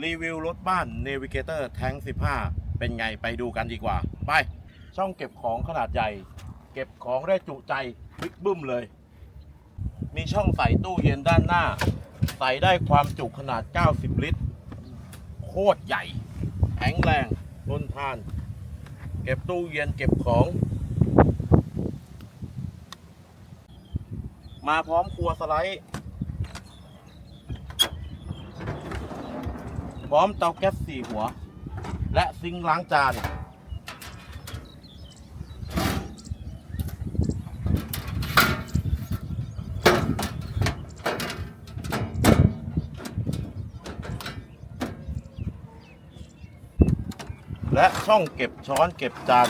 รีวิวรถบ้าน Navigator Tank 15 เป็นไงไปดูกันดีกว่า ไป ช่องเก็บของขนาดใหญ่ เก็บของได้จุใจบิ๊กบึ้มเลย มีช่องใส่ตู้เย็นด้านหน้า ใส่ได้ความจุขนาด 90 ลิตร โคตรใหญ่ แข็งแรงทนทาน เก็บตู้เย็นเก็บของ มาพร้อมครัวสไลด์ พร้อมเตาแก๊สสี่หัว และซิงค์ล้างจานและช่องเก็บช้อนเก็บจาน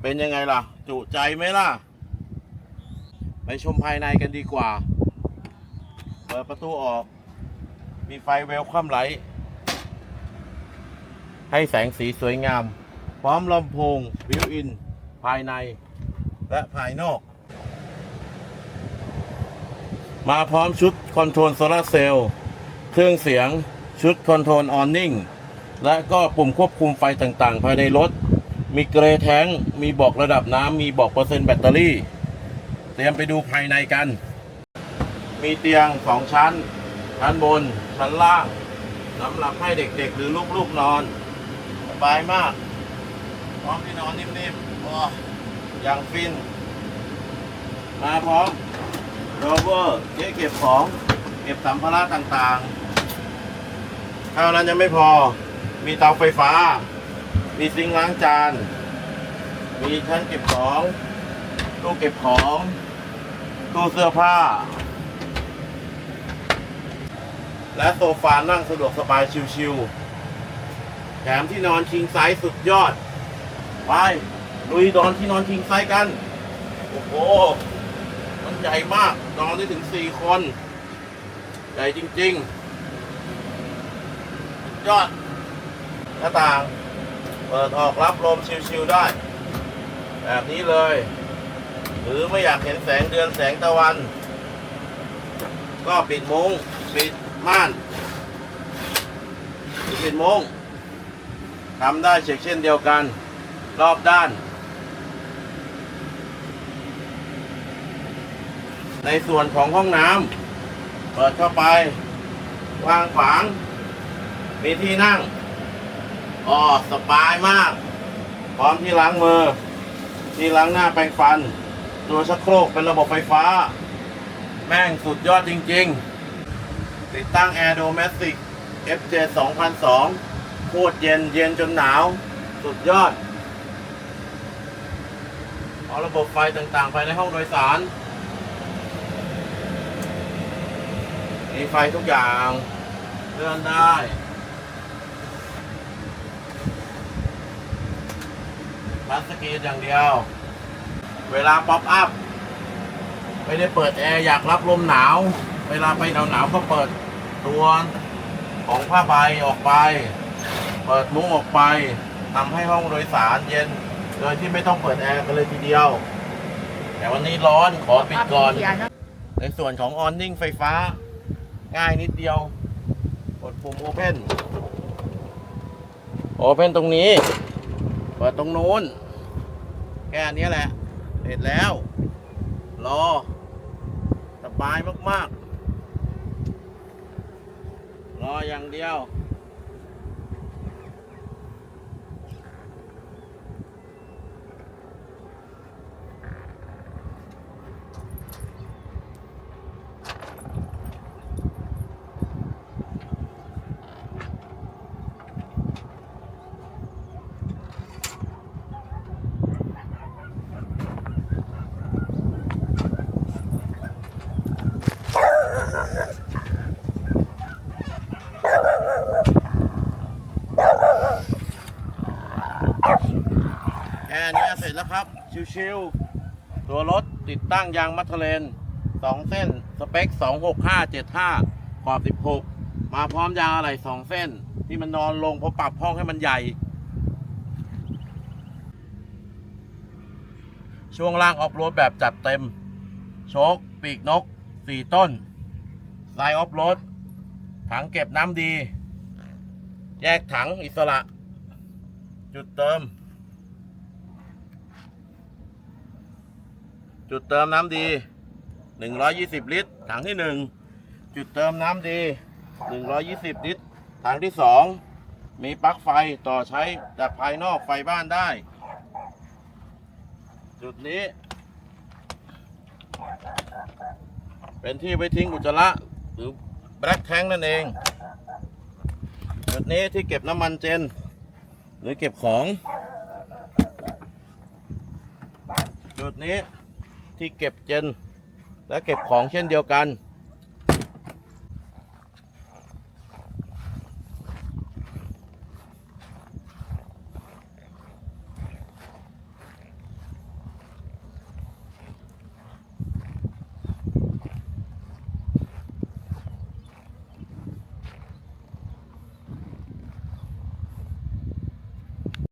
เป็นยังไงล่ะ จุใจไหมล่ะ ไปชมภายในกันดีกว่า เปิดประตูออก มีไฟเวลคัมไลท์ให้แสงสีสวยงาม พร้อมลำโพงวิวอิน ภายใน และภายนอก มาพร้อมชุดคอนโทรลโซลาเซลล์เครื่องเสียงชุดคอนโทรลออนนิ่งและก็ปุ่มควบคุมไฟต่างๆ ภายในรถ มีเกรแท้ง มีบอกระดับน้ำ มีบอกเปอร์เซ็นต์แบตเตอรี่ เตรียมไปดูภายในกัน มีเตียงสองชั้น ชั้นบน ชั้นล่างสำหรับให้เด็กๆ หรือลูกๆนอน สบายมาก พร้อมที่นอนนิ่มๆโอ้อย่างฟิน มาพร้อมโรเวอร์เก๊เก็บของ เก็บสัมภาระต่างๆ เท่านั้นยังไม่พอ มีเตาไฟฟ้า มีซิงค์ล้างจาน มีชั้นเก็บของ ตู้เก็บของ ตู้เสื้อผ้า และโซฟานั่งสะดวกสบายชิวๆแถมที่นอนคิงไซส์สุดยอด ไปลุยนอนที่นอนคิงไซส์กัน โอ้โห มันใหญ่มาก นอนได้ถึงสี่คน ใหญ่จริงๆ ยอดหน้าต่าง เปิดออกรับลมชิวๆได้ แบบนี้เลย หรือไม่อยากเห็นแสงเดือนแสงตะวัน ก็ปิดมุง้งปิดม่าน ปิดมุ้งทำได้เช่นเดียวกัน รอบด้าน ในส่วนของห้องน้ำเปิดเข้าไป วางขวาง มีที่นั่งอ๋อสบายมาก พร้อมที่ล้างมือ ที่ล้างหน้าแปรงฟัน ตัวชักโครกเป็นระบบไฟฟ้า แม่งสุดยอดจริง ๆ ติดตั้ง Air Domestic FJ 2002โคตรเย็นเย็นจนหนาว สุดยอด เอาระบบไฟต่างๆภายในห้องโดยสาร มีไฟทุกอย่างเลื่อนได้พลาสกรีนอย่างเดียว เวลาป๊อปอัพไม่ได้เปิดแอร์อยากรับลมหนาว เวลาไปหนาวหนาวๆก็เปิดตัวของผ้าใบออกไป เปิดมุ้งออกไปทำให้ห้องโดยสารเย็น โดยที่ไม่ต้องเปิดแอร์กันเลยทีเดียว แต่วันนี้ร้อนขอปิดก่อน ในส่วนของออนนิ่งไฟฟ้า ง่ายนิดเดียว กดปุ่ม Open Open ตรงนี้ เปิดตรงนู้น แค่นี้แหละ เสร็จแล้ว รอ สบายมาก ๆ รออย่างเดียว แค่นี้เสร็จแล้วครับ ชิวๆ ตัวรถติดตั้งยางมัทเทเลน 2 เส้น สเปค 26575 ขอบ 16 มาพร้อมยางอะไหล่2เส้น ที่มันนอนลงเพราะปรับห้องให้มันใหญ่ ช่วงล่างออฟโรดแบบจัดเต็ม โชค ปีกนกสี่ต้นไลน์ออฟโรด ถังเก็บน้ำดี แยกถังอิสระ จุดเติม จุดเติมน้ำดี 120 ลิตร ถังที่ 1 จุดเติมน้ำดี 120 ลิตร ถังที่ 2 มีปลั๊กไฟต่อใช้จากภายนอกไฟบ้านได้ จุดนี้ เป็นที่ไว้ทิ้งอุจจาระหรือแบล็คแทงนั่นเอง จุดนี้ที่เก็บน้ำมันเจน หรือเก็บของ จุดนี้ที่เก็บเจนและเก็บของเช่นเดียวกัน